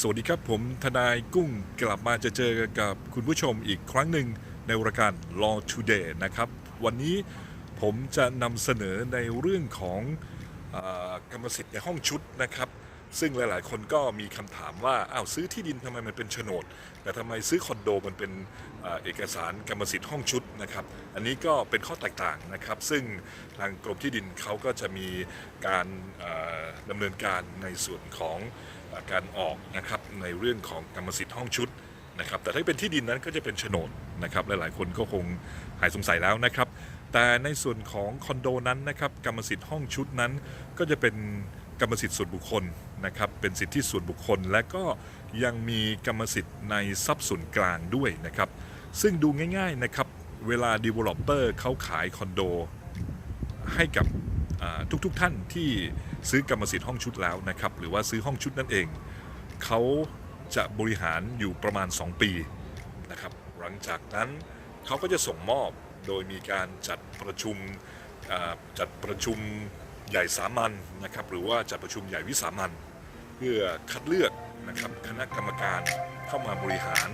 สวัสดีครับผมทนายกุ้งกลับมาจะเจอกับคุณผู้ชมอีกครั้งหนึ่งในรายการ Law Today นะครับ วันนี้ผมจะนำเสนอในเรื่องของอกรรมสิทธิ์ในห้องชุดนะครับ ซึ่งหลาย ๆ คนก็มีคำถามว่าอ้าวซื้อที่ดินทำไมมันเป็นโฉนด แต่ทำไมซื้อคอนโดมันเป็นเอกสารกรรมสิทธิ์ห้องชุดนะครับอันนี้ก็เป็นข้อแตกต่างนะครับ ซึ่งทางกรมที่ดินเขาก็จะมีการเอ่อดำเนินการในส่วนของอการออกนะครับในเรื่องของกรรมสิทธิ์ห้องชุดนะครับแต่ถ้าเป็นที่ดินนั้นก็จะเป็นโฉนดนะครับหลายๆคนก็คงหายสงสัยแล้วนะครับ แต่ในส่วนของคอนโดนั้นนะครับกรรมสิทธิ์ห้องชุดนั้นก็จะเป็น กรรมสิทธิ์ส่วนบุคคลนะครับเป็นสิทธิส่วนบุคคล และก็ยังมีกรรมสิทธิ์ในทรัพย์ส่วนกลางด้วยนะครับ ซึ่งดูง่ายๆนะครับเวลา developer เขาขายคอนโด ให้กับทุกๆท่านที่ซื้อกรรมสิทธิ์ห้องชุดแล้วนะครับหรือว่าซื้อห้องชุดนั่นเอง เขาจะบริหารอยู่ประมาณ 2 ปีนะครับหลังจากนั้นเขาก็จะส่งมอบโดยมีการจัดประชุมจัดประชุม ใหญ่สามัญนะครับหรือว่าจัดประชุมใหญ่วิสามัญเพื่อคัดเลือกนะครับคณะกรรมการเข้ามาบริหาร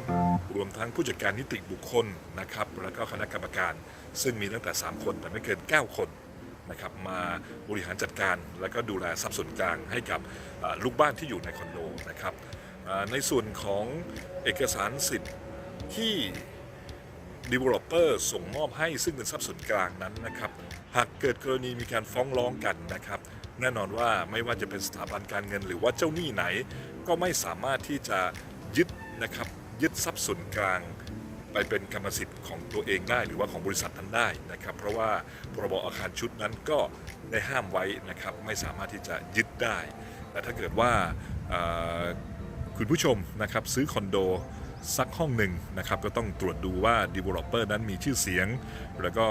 รวมทั้งผู้จัดการนิติบุคคลนะครับแล้วก็คณะกรรมการ ซึ่งมีตั้งแต่ 3 คนแต่ไม่เกิน 9 คนนะครับมาบริหารจัดการแล้วก็ดูแลทรัพย์ส่วนกลางให้กับลูกบ้านที่อยู่ในคอนโดนะครับในส่วนของเอกสารสิทธิ์ที่ developer ส่งมอบให้ซึ่งเป็นทรัพย์ส่วนกลางนั้นนะครับหากเกิดกรณีมีการฟ้องร้องกันนะครับแน่นอนว่าไม่ว่าจะเป็นสถาบันการเงินหรือว่าเจ้าหนี้ไหน ก็ไม่สามารถที่จะยึดนะครับยึดทรัพย์ส่วนกลาง ไปเป็นกรรมสิทธิ์ของตัวเองได้หรือว่าของบริษัทนั้นได้นะครับ เพราะว่าพรบอาคารชุดนั้นก็ได้ห้ามไว้นะครับไม่สามารถที่จะยึดได้แต่ถ้าเกิดว่าคุณผู้ชมนะครับซื้อคอนโด สักห้องหนึ่งนะครับ ก็ต้องตรวจดูว่า developer นั้นมีชื่อเสียง แล้วก็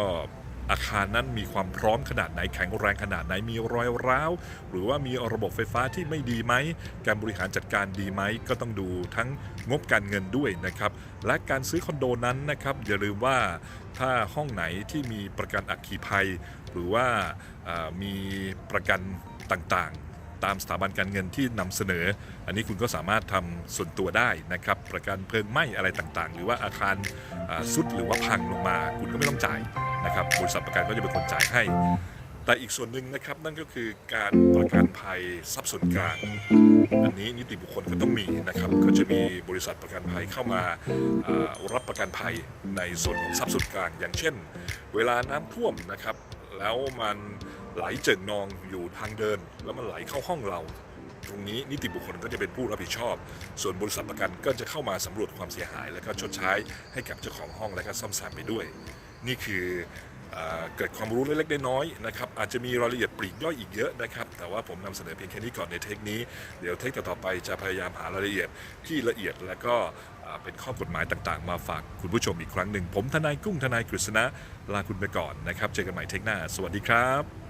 อาคารนั้นมีความพร้อมขนาดไหนแข็งแรงขนาดไหนมีรอยร้าว หรือว่ามีระบบไฟฟ้าที่ไม่ดีไหม การบริหารจัดการดีไหม ก็ต้องดูทั้งงบการเงินด้วยนะครับ และการซื้อคอนโดนั้นนะครับ อย่าลืมว่าถ้าห้องไหนที่มีประกันอัคคีภัย หรือว่ามีประกันต่างๆ ตามสถาบันการเงินที่นำเสนอ อันนี้คุณก็สามารถทำส่วนตัวได้นะครับ ประกันเพลิงไหม้อะไรต่างๆ หรือว่าอาคารสุดหรือว่าพังลงมา คุณก็ไม่ต้องจ่ายนะครับบริษัทประกันก็จะเป็นคนจ่ายให้ แต่อีกส่วนหนึ่งนะครับนั่นก็คือการประกันภัยทรัพย์ส่วนกลางอันนี้นิติบุคคลก็ต้องมีนะครับก็จะมีบริษัทประกันภัยเข้ามาอ่ารับประกันภัยในส่วนของทรัพย์ส่วนกลาง อย่างเช่น เวลาน้ำท่วมนะครับแล้วมัน ไหลเจิ่งนองอยู่ทางเดิน แล้วมันไหลเข้าห้องเรา ตรงนี้นิติบุคคลก็จะเป็นผู้รับผิดชอบ ส่วนบริษัทประกันก็จะเข้ามาสำรวจความเสียหาย แล้วก็ชดใช้ให้กับเจ้าของห้องและก็ซ่อมแซมไปด้วย นี่คือเอ่อเกิดความรู้เล็กๆน้อยๆนะครับอาจจะมีรายละเอียดปลีกย่อยอีกเยอะนะครับ แต่ว่าผมนำเสนอเพียงแค่นี้ก่อนในเทคนี้ เดี๋ยวเทคต่อๆไปจะพยายามหารายละเอียดที่ละเอียดและก็เป็นข้อกฎหมายต่างๆ มาฝากคุณผู้ชมอีกครั้งหนึ่ง ผมทนายกุ้งทนายกฤษณะลาคุณไปก่อนนะครับ เจอกันใหม่เทคหน้า สวัสดีครับ